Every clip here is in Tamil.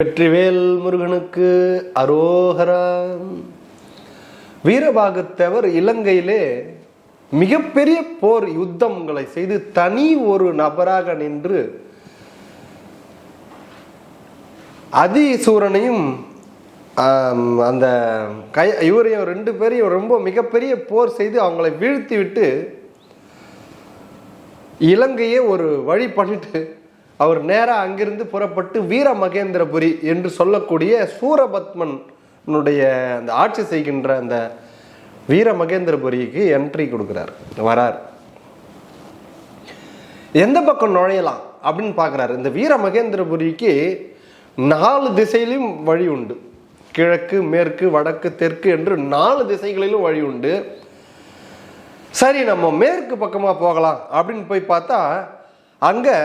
வெற்றிவேல் முருகனுக்கு அரோகரா. வீரபாகத்தேவர் இலங்கையிலே மிகப்பெரிய போர் யுத்தங்களை செய்து தனி ஒரு நபராக நின்று அதிசூரனையும் அந்த கை இவரையும் ரெண்டு பேரையும் ரொம்ப மிகப்பெரிய போர் செய்து அவங்களை வீழ்த்தி விட்டு இலங்கையே ஒரு வழி பண்ணிட்டு அவர் நேராக அங்கிருந்து புறப்பட்டு வீர மகேந்திரபுரி என்று சொல்லக்கூடிய சூரபத்மனுடைய அந்த ஆட்சி செய்கின்ற அந்த வீர மகேந்திரபுரிக்கு என்ட்ரி கொடுக்குறார் வரார். எந்த பக்கம் நுழையலாம் அப்படின்னு பார்க்குறாரு. இந்த வீர மகேந்திரபுரிக்கு நாலு திசையிலும் வழி உண்டு. கிழக்கு மேற்கு வடக்கு தெற்கு என்று நாலு திசைகளிலும் வழி உண்டு. சரி நம்ம மேற்கு பக்கமாக போகலாம் அப்படின்னு போய் பார்த்தா அங்கே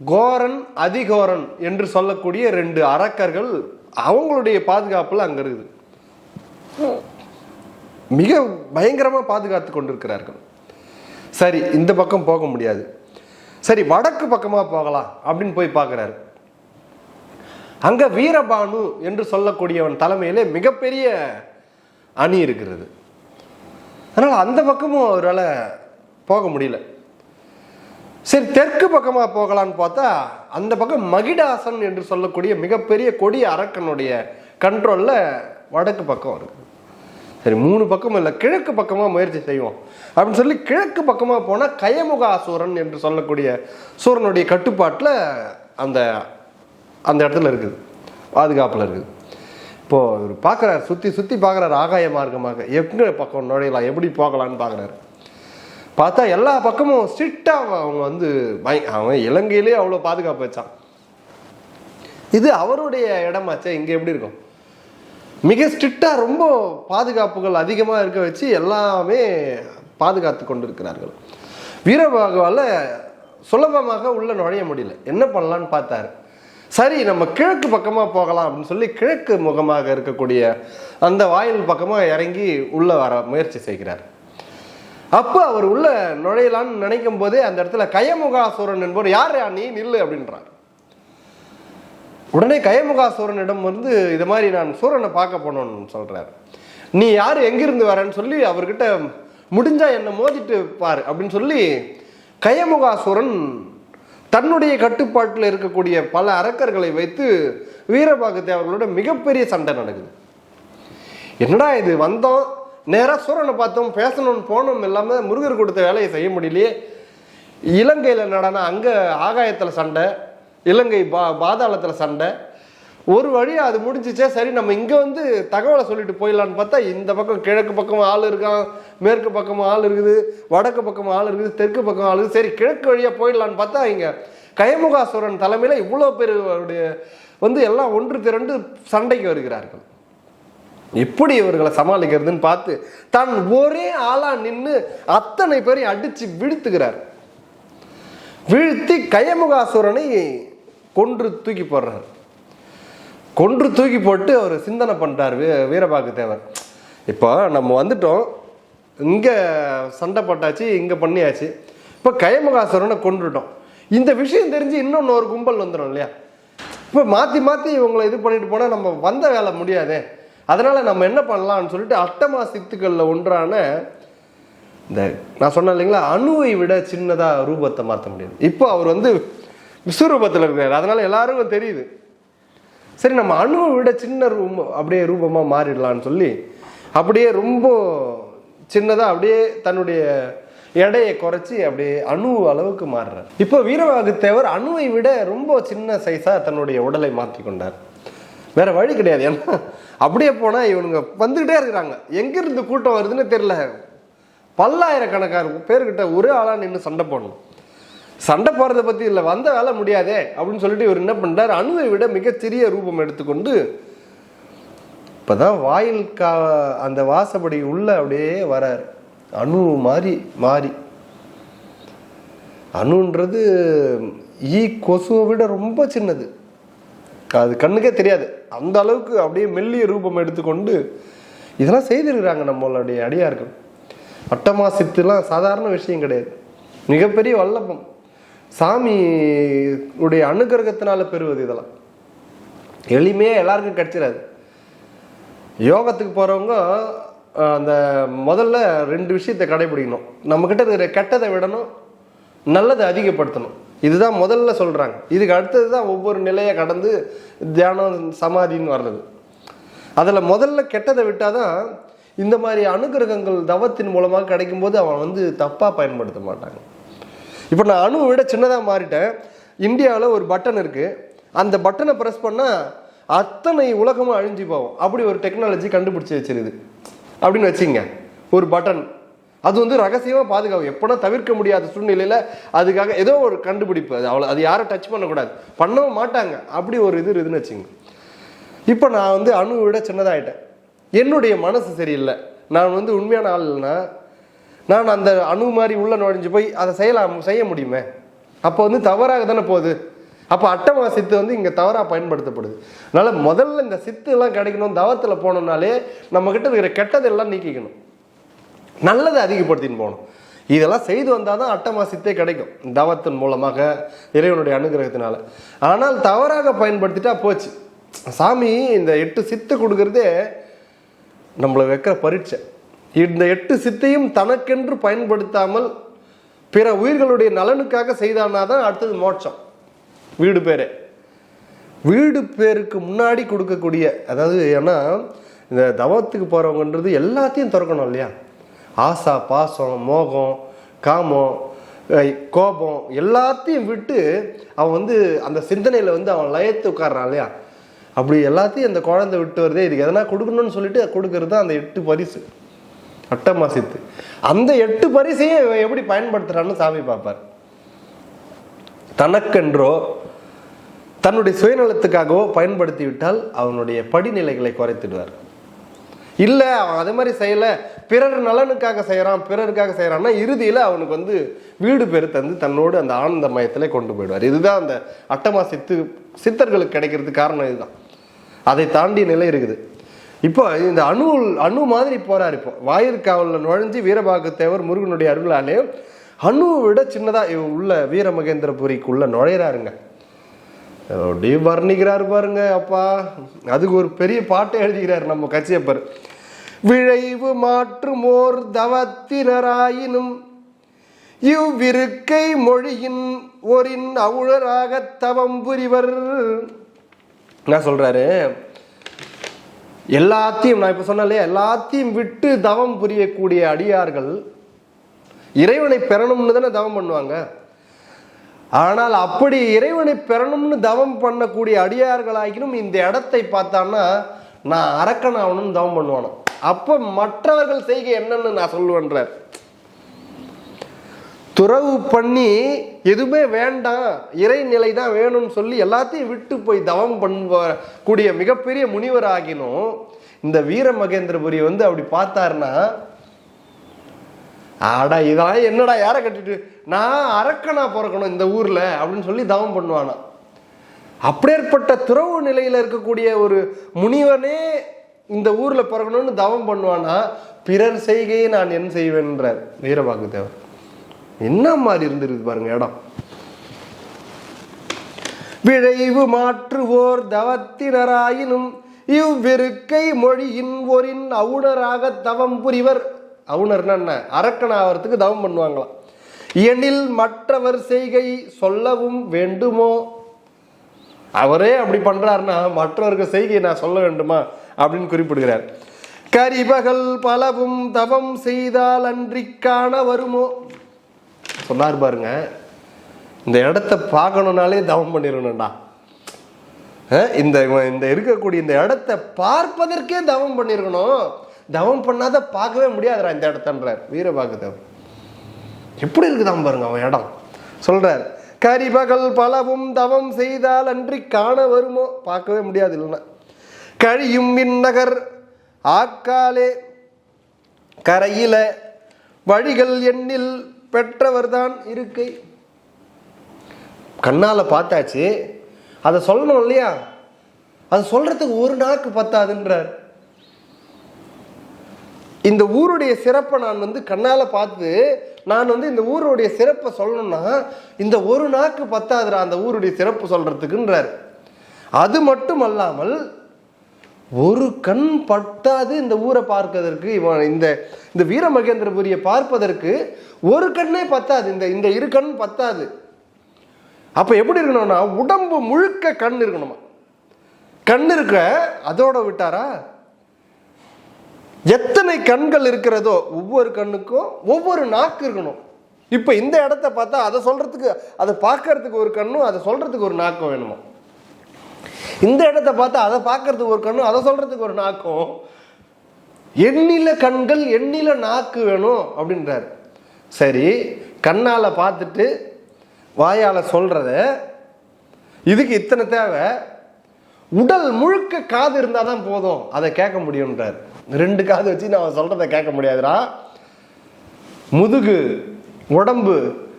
கோரன் அதிகோரன் என்று சொல்லக்கூடிய ரெண்டு அரக்கர்கள் அவங்களுடைய பாதுகாப்பில் அங்கே இருக்குது. மிக பயங்கரமாக பாதுகாத்து கொண்டிருக்கிறார்கள். சரி இந்த பக்கம் போக முடியாது. சரி வடக்கு பக்கமாக போகலாம் அப்படின்னு போய் பார்க்குறாரு. அங்கே வீரபானு என்று சொல்லக்கூடியவன் தலைமையிலே மிகப்பெரிய அணி இருக்கிறது. அதனால் அந்த பக்கமும் அவரால் போக முடியல. சரி தெற்கு பக்கமாக போகலான்னு பார்த்தா அந்த பக்கம் மகிடாசன் என்று சொல்லக்கூடிய மிகப்பெரிய கொடிய அரக்கனுடைய கண்ட்ரோலில் வடக்கு பக்கம் இருக்குது சரி மூணு பக்கம் இல்லை கிழக்கு பக்கமாக முயற்சி செய்வோம். அப்படின்னு சொல்லி கிழக்கு பக்கமாக போனால் கயமுகாசூரன் என்று சொல்லக்கூடிய சூரனுடைய கட்டுப்பாட்டில் அந்த அந்த இடத்துல இருக்குது பாதுகாப்பில் இருக்குது. இப்போது இவர் பார்க்குறாரு சுற்றி சுற்றி பார்க்குறாரு ஆகாய மார்க்கமாக எங்கே பக்கம் நுழையலாம் எப்படி போகலான்னு பார்க்குறாரு. பார்த்தா எல்லா பக்கமும் ஸ்ட்ரிக்டாக அவங்க வந்து பய அவன் இலங்கையிலே அவ்வளோ பாதுகாப்பு வச்சான். இது அவருடைய இடமாச்சே இங்கே எப்படி இருக்கும்? மிக ஸ்ட்ரிக்டாக ரொம்ப பாதுகாப்புகள் அதிகமாக இருக்க வச்சு எல்லாமே பாதுகாத்து கொண்டிருக்கிறார்கள். வீரபாகவால் சுலபமாக உள்ளே நுழைய முடியல. என்ன பண்ணலான்னு பார்த்தாரு. சரி நம்ம கிழக்கு பக்கமாக போகலாம் அப்படின்னு சொல்லி கிழக்கு முகமாக இருக்கக்கூடிய அந்த வாயில் பக்கமாக இறங்கி உள்ளே வர முயற்சி செய்கிறார். அப்போ அவர் உள்ள நுழையலான்னு நினைக்கும் போதே அந்த இடத்துல கயமுகாசுரன் என்பவர் யார் யா நீ? நில்லு அப்படின்றார். உடனே கயமுகாசுரனிடம் வந்து இது மாதிரி நான் சூரனை பார்க்க போனோன்னு சொல்கிறார் நீ யார்? எங்கிருந்து வரேன்னு சொல்லி அவர்கிட்ட முடிஞ்சா என்னை மோதிட்டு பாரு அப்படின்னு சொல்லி கயமுகாசுரன் தன்னுடைய கட்டுப்பாட்டில் இருக்கக்கூடிய பல அரக்கர்களை வைத்து வீரபாகத்தை அவர்களோட மிகப்பெரிய சண்டை நடக்குது. என்னடா இது வந்தோம் நேராக சூரனை பார்த்தோம் பேசணும்னு போனோம் இல்லாமல் முருகர் கொடுத்த வேலையை செய்ய முடியலையே. இலங்கையில் நடனா அங்கே ஆகாயத்தில் சண்டை இலங்கை பா பாதாளத்தில் சண்டை ஒரு வழி அது முடிஞ்சிச்சே சரி நம்ம இங்கே வந்து தகவலை சொல்லிட்டு போயிடலான்னு பார்த்தா இந்த பக்கம் கிழக்கு பக்கம் ஆள் இருக்கான் மேற்கு பக்கம் ஆள் இருக்குது வடக்கு பக்கம் ஆள் இருக்குது தெற்கு பக்கம் ஆள் இருக்குது சரி கிழக்கு வழியாக போயிடலான்னு பார்த்தா இங்கே கயமுகாசுரன் தலைமையில் இவ்வளோ பேர் அவருடைய வந்து எல்லாம் ஒன்று திரண்டு சண்டைக்கு வருகிறார்கள். எப்படி இவர்களை சமாளிக்கிறதுன்னு பார்த்து தான் ஒரே ஆளாக நின்று அத்தனை பேரையும் அடித்து வீழ்த்துகிறார். வீழ்த்தி கயமுகாசுரனை கொன்று தூக்கி போடுறார். கொன்று தூக்கி போட்டு அவர் சிந்தனை பண்ணிட்டார் வீ வீரபாகு தேவர் இப்போ நம்ம வந்துட்டோம். இங்கே சண்டை போட்டாச்சு இங்கே பண்ணியாச்சு. இப்போ கயமுகாசுரனை கொண்டுட்டோம் இந்த விஷயம் தெரிஞ்சு இன்னொன்று ஒரு கும்பல் வந்துடும் இல்லையா? இப்போ மாற்றி மாற்றி இவங்களை இது பண்ணிட்டு போனால் நம்ம வந்த வேலை முடியாதே. அதனால் நம்ம என்ன பண்ணலாம்னு சொல்லிட்டு அட்டமா சித்துக்களில் ஒன்றான இந்த நான் சொன்னேன் இல்லைங்களா அணுவை விட சின்னதாக ரூபத்தை மாற்ற முடியாது. இப்போ அவர் வந்து விஸ்வரூபத்தில் இருக்கிறார். அதனால் எல்லாருக்கும் தெரியுது. சரி நம்ம அணுவை விட சின்ன ரூம் அப்படியே ரூபமாக மாறிடலான்னு சொல்லி அப்படியே ரொம்ப சின்னதாக அப்படியே தன்னுடைய எடையை குறைச்சி அப்படியே அணு அளவுக்கு மாறுறார். இப்போ வீரவாகு தேவர் அணுவை விட ரொம்ப சின்ன சைஸாக தன்னுடைய உடலை மாற்றி கொண்டார். வேற வழி கிடையாது. ஏன்னா அப்படியே போனால் இவனுங்க வந்துக்கிட்டே இருக்கிறாங்க. எங்கேருந்து கூட்டம் வருதுன்னு தெரியல. பல்லாயிரக்கணக்கான பேர்கிட்ட ஒரே ஆளாக நின்று சண்டை போடணும். சண்டை போகிறத பற்றி இல்லை வந்த வேலை முடியாதே அப்படின்னு சொல்லிட்டு இவர் என்ன பண்ணார் அணுவை விட மிகச்சிறிய ரூபம் எடுத்துக்கொண்டு இப்போ தான் வாயில் கா அந்த வாசப்படி உள்ள அப்படியே வரார். அணு மாறி மாறி. அணுன்றது ஈ கொசுவை விட ரொம்ப சின்னது. அது கண்ணுக்கே தெரியாது. அந்த அளவுக்கு அப்படியே மெல்லிய ரூபம் எடுத்துக்கொண்டு இதெல்லாம் செய்திருக்கிறாங்க நம்மளுடைய அடியார்கள். அட்டமா சித்துலாம் சாதாரண விஷயம் கிடையாது. மிகப்பெரிய வல்லபம். சாமி உடைய அனுகிரகத்தினால பெறுவது இதெல்லாம். எளிமையாக எல்லாருக்கும் கிடைச்சிடாது யோகத்துக்கு போகிறவங்க அந்த முதல்ல ரெண்டு விஷயத்தை கடைபிடிக்கணும். நம்மக்கிட்ட இருக்கிற கெட்டதை விடணும் நல்லதை அதிகப்படுத்தணும். இதுதான் முதல்ல சொல்கிறாங்க இதுக்கு அடுத்தது தான் ஒவ்வொரு நிலையை கடந்து தியானம் சமாதின்னு வர்றது. அதில் முதல்ல கெட்டதை விட்டால் தான் இந்த மாதிரி அனுகிரகங்கள் தவத்தின் மூலமாக கிடைக்கும்போது அவன் வந்து தப்பாக பயன்படுத்த மாட்டாங்க. இப்போ நான் அணுவை விட சின்னதாக மாறிட்டேன். இந்தியாவில் ஒரு பட்டன் இருக்குது அந்த பட்டனை ப்ரெஸ் பண்ணால் அத்தனை உலகமும் அழிஞ்சு போகும். அப்படி ஒரு டெக்னாலஜி கண்டுபிடிச்சி வச்சிருது. அப்படின்னு வச்சுங்க ஒரு பட்டன் அது வந்து ரகசியமாக பாதுகாப்பு எப்படா தவிர்க்க முடியாத சூழ்நிலையில் அதுக்காக ஏதோ ஒரு கண்டுபிடிப்பு. அது அவ்வளோ அது யாரும் டச் பண்ணக்கூடாது. பண்ணவும் மாட்டாங்க. அப்படி ஒரு இது இதுன்னு வச்சுங்க இப்போ நான் வந்து அணுவை விட சின்னதாகிட்டேன் என்னுடைய மனசு சரியில்லை. நான் வந்து உண்மையான ஆள் இல்லைன்னா நான் அந்த அணு மாதிரி உள்ள நுழைஞ்சு போய் அதை செய்யலாம் செய்ய முடியுமே? அப்போ வந்து தவறாக தானே போகுது? அப்போ அட்டமா சித்து வந்து இங்கே தவறாக பயன்படுத்தப்படுது. அதனால் முதல்ல இந்த சித்து எல்லாம் கிடைக்கணும் தவத்தில் போனோம்னாலே நம்மக்கிட்ட இருக்கிற கெட்டதெல்லாம் நீக்கிக்கணும். நல்லதை அதிகப்படுத்தின்னு போகணும். இதெல்லாம் செய்து வந்தால் தான் அட்டமா சித்தே கிடைக்கும் தவத்தின் மூலமாக இறைவனுடைய அனுகிரகத்தினால. ஆனால் தவறாக பயன்படுத்திட்டா போச்சு. சாமி இந்த எட்டு சித்து கொடுக்கறதே நம்மளை வைக்கிற பரீட்சை. இந்த எட்டு சித்தையும் தனக்கென்று பயன்படுத்தாமல் பிற உயிர்களுடைய நலனுக்காக செய்தானா தான் அடுத்தது மோட்சம். வீடு பேரே. வீடு பேருக்கு முன்னாடி கொடுக்கக்கூடிய அதாவது ஏன்னா இந்த தவத்துக்கு போகிறவங்கன்றது எல்லாத்தையும் திறக்கணும் இல்லையா? ஆசா பாசம் மோகம் காமம் கோபம் எல்லாத்தையும் விட்டு அவன் வந்து அந்த சிந்தனையில் வந்து அவன் லயத்து உட்கார்றான் இல்லையா? அப்படி எல்லாத்தையும் அந்த குழந்தை விட்டு வருதே இதுக்கு எதனா கொடுக்கணும்னு சொல்லிட்டு கொடுக்கறது தான் அந்த எட்டு பரிசு. அட்டமா சித்து அந்த எட்டு பரிசையும் இவன் எப்படி பயன்படுத்துறான்னு சாமி பார்ப்பார். தனக்கென்றோ தன்னுடைய சுயநலத்துக்காகவோ பயன்படுத்தி விட்டால் அவனுடைய படிநிலைகளை குறைத்திடுவார். இல்லை அவன் அது மாதிரி செய்யலை. பிறர் நலனுக்காக செய்கிறான் பிறருக்காக செய்கிறான்னா இறுதியில் அவனுக்கு வந்து வீடு பேர் தந்து தன்னோடு அந்த ஆனந்த மயத்தில் கொண்டு போயிடுவார். இதுதான் அந்த அட்டமா சித்து சித்தர்களுக்கு கிடைக்கிறதுக்கு காரணம் இதுதான். அதை தாண்டிய நிலை இருக்குது. இப்போ இந்த அணு அணு மாதிரி போறார் இப்போ. வாயிற்காவலில் நுழைஞ்சு வீரபாகத்தேவர் முருகனுடைய அருளாலே அணுவை விட சின்னதாக உள்ள வீரமகேந்திரபுரிக்குள்ள நுழையிறாருங்க. அப்படியே வர்ணிக்கிறார் பாருங்க அப்பா. அதுக்கு ஒரு பெரிய பாட்டை எழுதுகிறார் நம்ம கச்சியப்பர். விழைவு மாற்றுமோர் தவத்தினராயினும் இவ்விருக்கை மொழியின் ஒரின் அவுழராக தவம் புரிவர் என்ன சொல்றாரு? எல்லாத்தையும் நான் இப்ப சொன்னேன் இல்லையா எல்லாத்தையும் விட்டு தவம் புரியக்கூடிய அடியார்கள் இறைவனை பெறணும்னு தானே தவம் பண்ணுவாங்க. ஆனால் அப்படி இறைவனை பெறணும்னு தவம் பண்ணக்கூடிய அடியார்களாகினும் இந்த இடத்தை பார்த்தான்னா நான் அரக்கன் ஆகணும்னு தவம் பண்ணுவானோ அப்ப மற்றவர்கள் செய்கை என்னன்னு நான் சொல்லுவேன்றார். துறவு பண்ணி எதுவுமே வேண்டாம். இறைநிலை தான் வேணும்னு சொல்லி எல்லாத்தையும் விட்டு போய் தவம் பண்ண கூடிய மிகப்பெரிய முனிவர் ஆகினும் இந்த வீர மகேந்திரபுரி வந்து அப்படி பார்த்தாருன்னா ஆடா இதெல்லாம் என்னடா யாரை கட்டிட்டு? நான் அரக்கனா பிறக்கணும் இந்த ஊர்ல அப்படின்னு சொல்லி தவம் பண்ணுவானா. அப்படியேற்பட்ட துறவு நிலையில இருக்கக்கூடிய ஒரு முனிவனே இந்த ஊர்ல பிறக்கணும்னு தவம் பண்ணுவானா? பிறர் செய்கையை நான் என்ன செய்வேன்றார் வீரபாகு தேவர் என்ன மாதிரி இருந்திருக்கு பாருங்க இடம். விழைவு மாற்றுவோர் தவத்தினராயினும் இவ்விருக்கை மொழியின் ஒரின் அவுணராக தவம் புரிவர். அவுணர்னா என்ன? அரக்கன் தவம் பண்ணுவாங்களாம். எனில் மற்றவர் செய்கை சொல்லவும் வேண்டுமோ? அவரே அப்படி பண்றாருன்னா மற்றவர்கள் செய்கை நான் சொல்ல வேண்டுமா? அப்படின்னு குறிப்பிடுகிறார். கரிபகல் பலவும் தவம் செய்தால் அன்றி காண வருமோ? சொன்னார் பாருங்க இந்த இடத்த பார்க்கணுன்னாலே தவம் பண்ணிடணும்டா. இந்த இந்த இருக்கக்கூடிய இந்த இடத்த பார்ப்பதற்கே தவம் பண்ணிருக்கணும். தவம் பண்ணாத பார்க்கவே முடியாதுடா இந்த இடத்தன்றார். வீரபாகுதேவன் எப்படி இருக்குதான் பாருங்க அவன் இடம்? சொல்றார் கரிபகல் பலவும் தவம் செய்தால் அன்றி காண வருமோ? பார்க்கவே முடியாது இல்லைன்னா. கழியும் விண்ணகர் ஆக்காலே கரையில வழிகள் எண்ணில் பெற்றவர்தான் இருக்கை. கண்ணால் பார்த்தாச்சு. அதை சொல்லணும் இல்லையா? அது சொல்றதுக்கு ஒரு நாக்கு பத்தாதுன்றார். இந்த ஊருடைய சிறப்பை நான் வந்து கண்ணால் பார்த்து நான் வந்து இந்த ஊருடைய சிறப்பை சொல்லணும்னா இந்த ஒரு நாக்கு பத்தாதுரா அந்த ஊருடைய சிறப்பு சொல்றதுக்குன்றார். அது மட்டும் அல்லாமல் ஒரு கண் பட்டாது இந்த ஊரை பார்ப்பதற்கு இவன் இந்த இந்த வீரமகேந்திரபுரியை பார்ப்பதற்கு ஒரு கண்ணே பத்தாது. இந்த இந்த இரு கண் பத்தாது. அப்ப எப்படி இருக்கணும்னா உடம்பு முழுக்க கண் இருக்கணுமா? கண் இருக்க அதோட விட்டாரா? எத்தனை கண்கள் இருக்கிறதோ ஒவ்வொரு கண்ணுக்கும் ஒவ்வொரு நாக்கு இருக்கணும். இப்போ இந்த இடத்த பார்த்தா அதை சொல்றதுக்கு அதை பார்க்கறதுக்கு ஒரு கண்ணும் அதை சொல்றதுக்கு ஒரு நாக்கும் வேணுமா? இந்த இடத்த பார்த்தா அதை பார்க்கறதுக்கு ஒரு கண்ணும் அதை சொல்றதுக்கு ஒரு நாக்கும். எண்ணில கண்கள் எண்ணில நாக்கு வேணும் அப்படின்றார். சரி கண்ணால் பார்த்துட்டு வாயால் சொல்கிறத இதுக்கு இத்தனை தேவை? உடல் முழுக்க காது இருந்தால் தான் போதும். அதை கேட்க முடியும்ன்றார். ரெண்டு காது வச்சு நான் சொல்கிறத கேட்க முடியாதுடா. முதுகு உடம்பு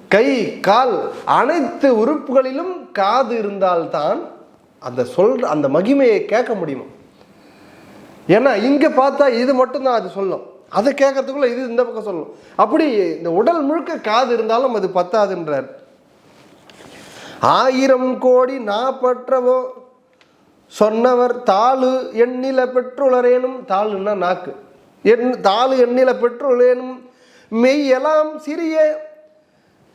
கை கால் அனைத்து உறுப்புகளிலும் காது இருந்தால்தான் அந்த சொல்ற அந்த மகிமையை கேட்க முடியும்? ஏன்னா இங்கே பார்த்தா இது மட்டும்தான் அது சொல்லும். அதை கேட்கறதுக்குள்ள இது இந்த பக்கம் சொல்லும். அப்படி இந்த உடல் முழுக்க காது இருந்தாலும் அது பத்தாதுன்றார். ஆயிரம் கோடி நாப்பற்றவோ சொன்னவர் தாளு எண்ணில பெற்றுளரேனும் தாளுன்னா நாக்கு. எண் தாளு எண்ணில பெற்றுளேனும் மெய்யெல்லாம் சிறிய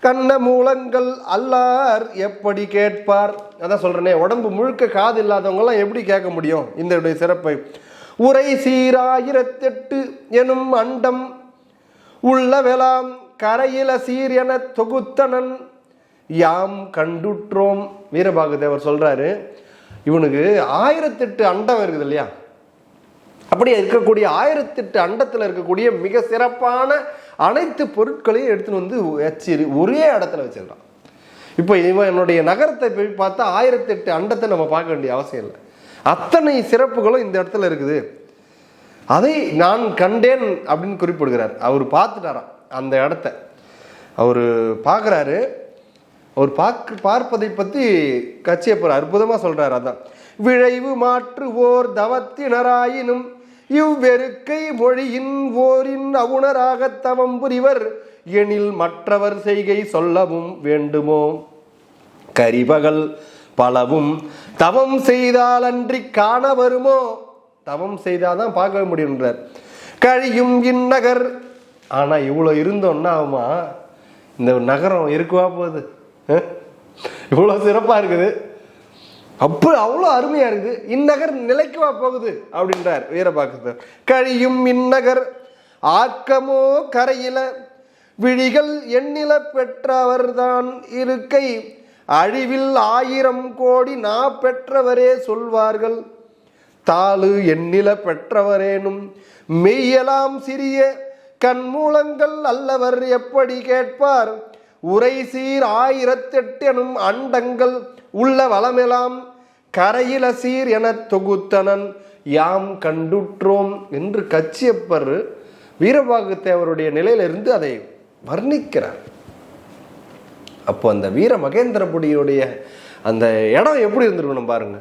கண்ண மூலங்கள் அல்லார் எப்படி கேட்பார்? அதான் சொல்கிறேனே உடம்பு முழுக்க காது இல்லாதவங்களாம் எப்படி கேட்க முடியும்? இந்த சிறப்பை. உரை சீராயிரத்தெட்டு எனும் அண்டம் உள்ளவெலாம் கரையில சீர் என தொகுத்தனன். யாம் கண்டுற்றோம். வீரபாகுதேவர் சொல்கிறாரு இவனுக்கு ஆயிரத்தெட்டு அண்டம் இருக்குது இல்லையா? அப்படி இருக்கக்கூடிய ஆயிரத்தெட்டு அண்டத்தில் இருக்கக்கூடிய மிக சிறப்பான அனைத்து பொருட்களையும் எடுத்துன்னு வந்து வச்சு ஒரே இடத்துல வச்சிருக்கான் இப்போ இவன் என்னுடைய நகரத்தை போய் பார்த்தா ஆயிரத்தெட்டு அண்டத்தை நம்ம பார்க்க வேண்டிய அவசியம் இல்லை. அத்தனை சிறப்புகளும் இந்த இடத்துல இருக்குது. அதை நான் கண்டேன் அப்படின்னு குறிப்பிடுகிறார். அவர் பார்த்துட்டாராம் அந்த இடத்த. அவர் பார்க்குறாரு. அவர் பார்க்க பார்ப்பதை பற்றி கச்சியப்பர் அற்புதமாக சொல்கிறார் அதான். விழைவு மாற்றுவோர் தவத்தினராயினும் இவ்வெருக்கை மொழியின் ஓரின் அவுணராக தவம் புரிவர். எனில் மற்றவர் செய்கை சொல்லவும் வேண்டுமோ? கரிபகல் பலவும் தவம் செய்தால் அன்றி காண வருமோ? தவம் செய்தாதான் பார்க்க முடியுன்றார் கழியும் இந்நகர். ஆனா இவ்வளோ இருந்தோம்னா ஆமா இந்த நகரம் இருக்குவா போகுது? இவ்வளோ சிறப்பா இருக்குது. அப்போ அவ்வளோ அருமையாக இருக்குது. இந்நகர் நிலைக்குவா போகுது அப்படின்றார் வீரபாக்கத்தர் கழியும் இந்நகர் ஆக்கமோ கரையில. விழிகள் எண்ணில பெற்றவர்தான் இருக்கை. அழிவில் ஆயிரம் கோடி நா பெற்றவரே சொல்வார்கள். தாளு எண்ணில பெற்றவரேனும் மெய்யலாம் சிறிய கண்மூலங்கள் அல்லவர் எப்படி கேட்பார்? உரை சீர் ஆயிரத்தெட்டெனும் அண்டங்கள் உள்ள வளமெலாம் கரையில சீர் என தொகுத்தனன். யாம் கண்டுற்றோம் என்று கச்சியப்பர் வீரபாகுத்தேவருடைய நிலையிலிருந்து அதை வர்ணிக்கிறார். அப்போ அந்த வீர மகேந்திரபுடியுடைய அந்த இடம் எப்படி இருந்திருக்கணும் பாருங்க.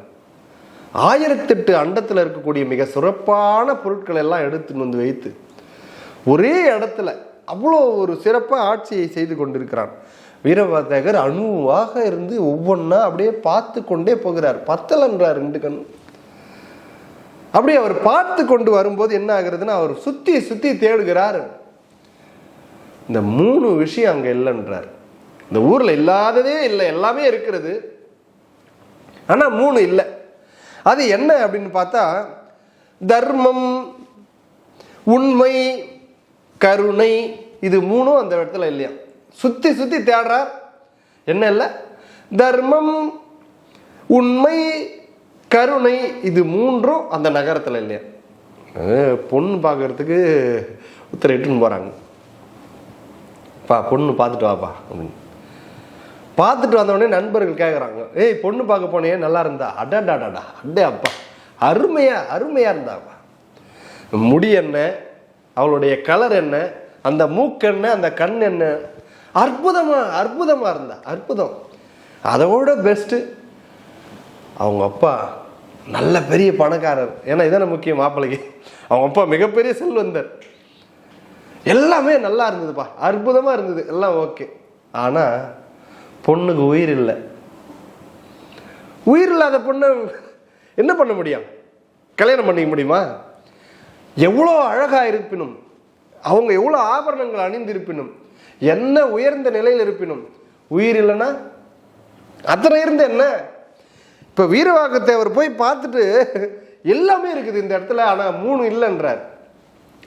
ஆயிரத்தெட்டு அண்டத்தில் இருக்கக்கூடிய மிக சிறப்பான பொருட்கள் எல்லாம் எடுத்துன்னு வந்து வைத்து ஒரே இடத்துல அவ்வளோ ஒரு சிறப்பாக ஆட்சியை செய்து கொண்டிருக்கிறான் வீரபாதகர் அணுவாக இருந்து ஒவ்வொன்றா அப்படியே பார்த்து கொண்டே போகிறார். பத்தலன்றார் ரெண்டு கண். அப்படி அவர் பார்த்து கொண்டு வரும்போது என்ன ஆகுறதுன்னா அவர் சுத்தி சுத்தி தேடுகிறார். இந்த மூணு விஷயம் அங்க இல்லைன்றார். இந்த ஊர்ல இல்லாததே இல்லை எல்லாமே இருக்கிறது. ஆனா மூணு இல்லை. அது என்ன அப்படின்னு பார்த்தா தர்மம் உண்மை கருணை இது மூணும் அந்த இடத்துல இல்லையா? சுத்தி சுத்தி தேடுறார். என்ன இல்லை? தர்மம் உண்மை கருணை இது மூன்றும் அந்த நகரத்தில் இல்லையா? பொண்ணு பார்க்கறதுக்கு உத்தரவிட்டுன்னு போகிறாங்க பா பொண்ணு பார்த்துட்டு வாப்பா அப்படின்னு. பார்த்துட்டு வந்தவொடனே நண்பர்கள் கேட்குறாங்க ஏய் பொண்ணு பார்க்க போனே நல்லா இருந்தா? அடாடாடாடா அடே அப்பா. அருமையா அருமையா இருந்தாப்பா முடி என்ன? அவளுடைய கலர் என்ன? அந்த மூக்கு என்ன? அந்த கண் என்ன? அற்புதமா அற்புதமா இருந்தா அற்புதம். அதோட பெஸ்ட்டு அவங்க அப்பா நல்ல பெரிய பணக்காரர். ஏன்னா இதான முக்கியம் மாப்பிள்ளைக்கு. அவங்க அப்பா மிகப்பெரிய செல்வந்தர். எல்லாமே நல்லா இருந்ததுப்பா. அற்புதமாக இருந்தது. எல்லாம் ஓகே ஆனால் பொண்ணுக்கு உயிர் இல்லை. உயிர் இல்லாத பொண்ணை என்ன பண்ண முடியும்? கல்யாணம் பண்ணிக்க முடியுமா? எவ்வளோ அழகாக இருப்பினும் அவங்க எவ்வளோ ஆபரணங்கள் அணிந்திருப்பினும் என்ன உயர்ந்த நிலையில் இருப்பினும் உயிர் இல்லைன்னா அத்தனை இருந்த என்ன? இப்போ வீரவாக்கத்தேவர் போய் பார்த்துட்டு எல்லாமே இருக்குது இந்த இடத்துல ஆனால் மூணு இல்லைன்றார்.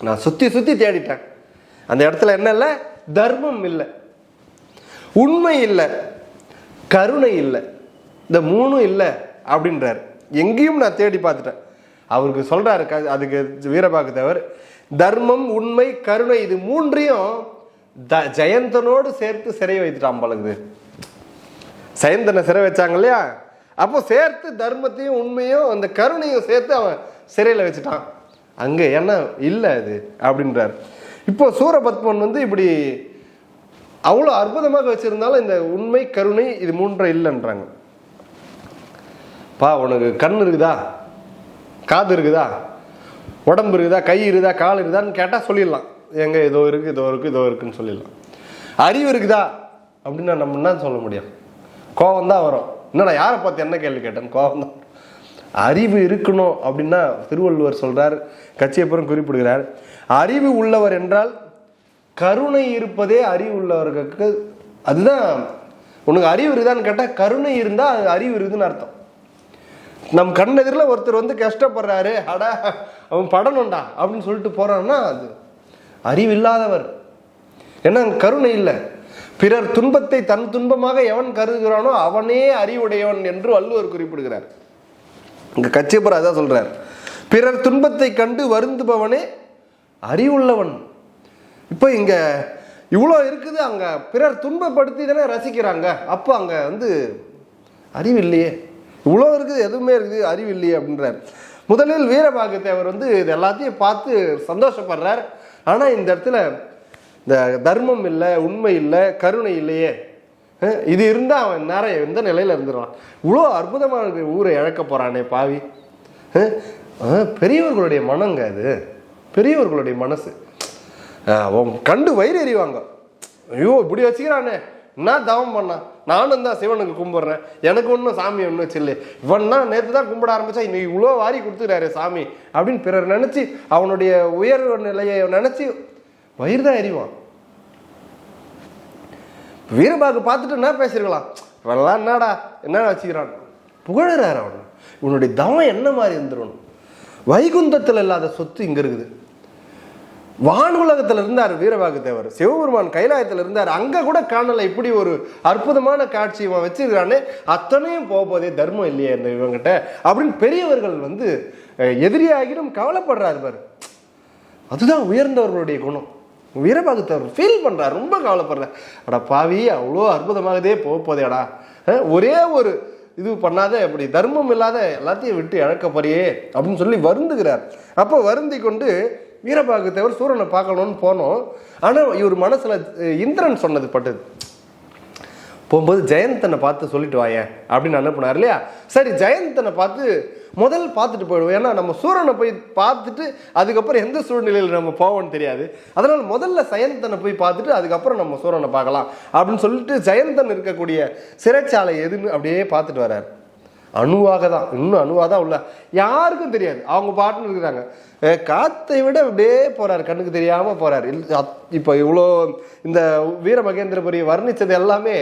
நான் சுற்றி சுற்றி தேடிட்டேன். அந்த இடத்துல என்ன இல்லை? தர்மம் இல்லை. உண்மை இல்லை. கருணை இல்லை. இந்த மூணும் இல்லை அப்படின்றார். எங்கேயும் நான் தேடி பார்த்துட்டேன். அவருக்கு சொல்கிறாரு க- அதுக்கு வீரபாகு தர்மம் உண்மை கருணை இது மூன்றையும் த ஜெயந்தனோடு சேர்த்து சிறை வைத்துட்டான் பழகுது சயந்தனை சிறை வச்சாங்க இல்லையா? அப்போ சேர்த்து தர்மத்தையும் உண்மையும் அந்த கருணையும் சேர்த்து அவன் சிறையில் வச்சுட்டான். அங்கே என்ன? இல்லை அது அப்படின்றார். இப்போ சூரபத்மன் வந்து இப்படி அவ்வளோ அற்புதமாக வச்சுருந்தாலும் இந்த உண்மை கருணை இது மூன்றை இல்லைன்றாங்க. பா உனக்கு கண் இருக்குதா? காது இருக்குதா? உடம்பு இருக்குதா? கை இருக்குதா? கால் இருக்குதான்னு கேட்டால் சொல்லிடலாம். எங்க இதோ இருக்கு இதோ இருக்கு இதோ இருக்குன்னு சொல்லிடலாம். அறிவு இருக்குதா? அப்படின்னு நம்ம என்ன சொல்ல முடியும்? கோவம் தான் வரும். என்னடா யாரை பார்த்து என்ன கேள்வி கேட்டேன் கோவம் தான். அறிவு இருக்கணும் அப்படின்னா திருவள்ளுவர் சொல்றார் கச்சியப்புறம் குறிப்பிடுகிறார். அறிவு உள்ளவர் என்றால் கருணை இருப்பதே அறிவு உள்ளவர்களுக்கு அதுதான். உனக்கு அறிவு இருக்குதான்னு கேட்டால் கருணை இருந்தால் அது அறிவு இருக்குதுன்னு அர்த்தம். நம் கண் எதிரில் ஒருத்தர் வந்து கஷ்டப்படுறாரு அடா அவன் படணும்டா அப்படின்னு சொல்லிட்டு போகிறான்னா அது அறிவில்லாதவர். ஏன்னா கருணை இல்லை. பிறர் துன்பத்தை தன் துன்பமாக எவன் கருதுகிறானோ அவனே அறிவுடையவன் என்று வள்ளுவர் குறிப்பிடுகிறார். இங்கே கச்சியப்பர் அதான் சொல்கிறார் பிறர் துன்பத்தை கண்டு வருந்துபவனே அறிவுள்ளவன். இப்போ இங்கே இவ்வளோ இருக்குது அங்கே பிறர் துன்பப்படுத்தி தானே ரசிக்கிறாங்க. அப்போ அங்கே வந்து அறிவு இல்லையே. இவ்வளோ இருக்குது எதுவுமே இருக்குது அறிவு இல்லையே அப்படின்றார். முதலில் வீரபாகத்தேவர் வந்து இது எல்லாத்தையும் பார்த்து சந்தோஷப்படுறார். ஆனால் இந்த இடத்துல இந்த தர்மம் இல்லை உண்மை இல்லை கருணை இல்லையே. இது இருந்தால் அவன் நேரம் எந்த நிலையில் இருந்துருவான்? இவ்வளோ அற்புதமாக இருக்கு ஊரை இழக்க போகிறானே பாவி. பெரியவர்களுடைய மனங்க அது. பெரியவர்களுடைய மனசு. அவன் கண்டு வயிறு எறிவாங்க ஐயோ இப்படி வச்சுக்கிறானே. என்ன தவம் பண்ணான் நானும் தான் சிவனுக்கு கும்பிட்றேன். எனக்கு ஒன்றும் சாமி ஒன்றும் சில்லு இவன்னா நேற்று தான் கும்பிட ஆரம்பிச்சா இன்னைக்கு இவ்வளோ வாரி கொடுத்துக்கிறாரு சாமி அப்படின்னு பிறர் நினச்சி அவனுடைய உயர்வு நிலையை நினச்சி வயிறு தான் எறிவான் வீரபாகு பார்த்துட்டு என்ன பேசியிருக்கலாம் இவெல்லாம் என்னடா என்ன வச்சுக்கிறான்? புகழறாரு அவன். உன்னுடைய தவம் என்ன மாதிரி இருந்துடணும் வைகுந்தத்தில் இல்லாத சொத்து இங்கே இருக்குது. வானுலகத்தில் இருந்தார் வீரபாகு தேவர் சிவபெருமான் கைலாயத்தில் இருந்தார். அங்கே கூட காணலை இப்படி ஒரு அற்புதமான காட்சி இவன் வச்சிருக்கானே அத்தனையும் போக போதே தர்மம் இல்லையே இந்த இவங்கிட்ட. அப்படின்னு பெரியவர்கள் வந்து எதிரியாகினும் கவலைப்படுறாரு பாரு. அதுதான் உயர்ந்தவர்களுடைய குணம். வீரபாகத்தவர் ஃபீல் பண்ணுறாரு ரொம்ப கவலைப்படுறார். அடா பாவி அவ்வளோ அற்புதமாகதே போக போதேடா ஒரே ஒரு இது பண்ணாத இப்படி தர்மம் இல்லாத எல்லாத்தையும் விட்டு இழக்க போறியே அப்படின்னு சொல்லி வருந்துகிறார். அப்போ வருந்தி கொண்டு வீரபாகத்தேவர் சூரனை பார்க்கணும்னு போனோம். ஆனால் இவர் மனசில் இந்திரன் சொன்னது பட்டது. போகும்போது ஜெயந்தனை பார்த்து சொல்லிட்டு வாயேன் அப்படின்னு அனுப்புனார் இல்லையா? சரி ஜெயந்தனை பார்த்து முதல் பார்த்துட்டு போயிடுவோம். ஏன்னா நம்ம சூரனை போய் பார்த்துட்டு அதுக்கப்புறம் எந்த சூழ்நிலையில் நம்ம போவோம்னு தெரியாது. அதனால் முதல்ல ஜெயந்தனை போய் பார்த்துட்டு அதுக்கப்புறம் நம்ம சூரனை பார்க்கலாம். அப்படின்னு சொல்லிட்டு ஜெயந்தன் இருக்கக்கூடிய சிறைச்சாலை எதுன்னு அப்படியே பார்த்துட்டு வர்றாரு. அணுவாக தான் இன்னும் அணுவாக தான் உள்ள. யாருக்கும் தெரியாது. அவங்க பாட்டுன்னு இருக்கிறாங்க. காத்தை விட அப்படியே போகிறார் கண்ணுக்கு தெரியாமல் போகிறார் இல் இப்போ இவ்வளோ இந்த வீர மகேந்திரபுரி வர்ணிச்சது எல்லாமே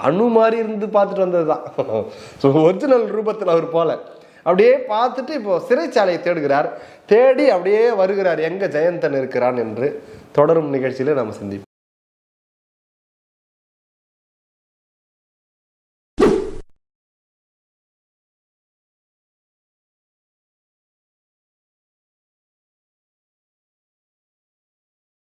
அணு மாதிரி இருந்து பார்த்துட்டு வந்தது தான் ஸோ ஒரிஜினல் ரூபத்தில் அவர் போல. அப்படியே பார்த்துட்டு இப்போ சிறைச்சாலையை தேடுகிறார். தேடி அப்படியே வருகிறார். எங்கே ஜெயந்தன் இருக்கிறான் என்று தொடரும் நிகழ்ச்சியில் நம்ம சந்திப்போம்.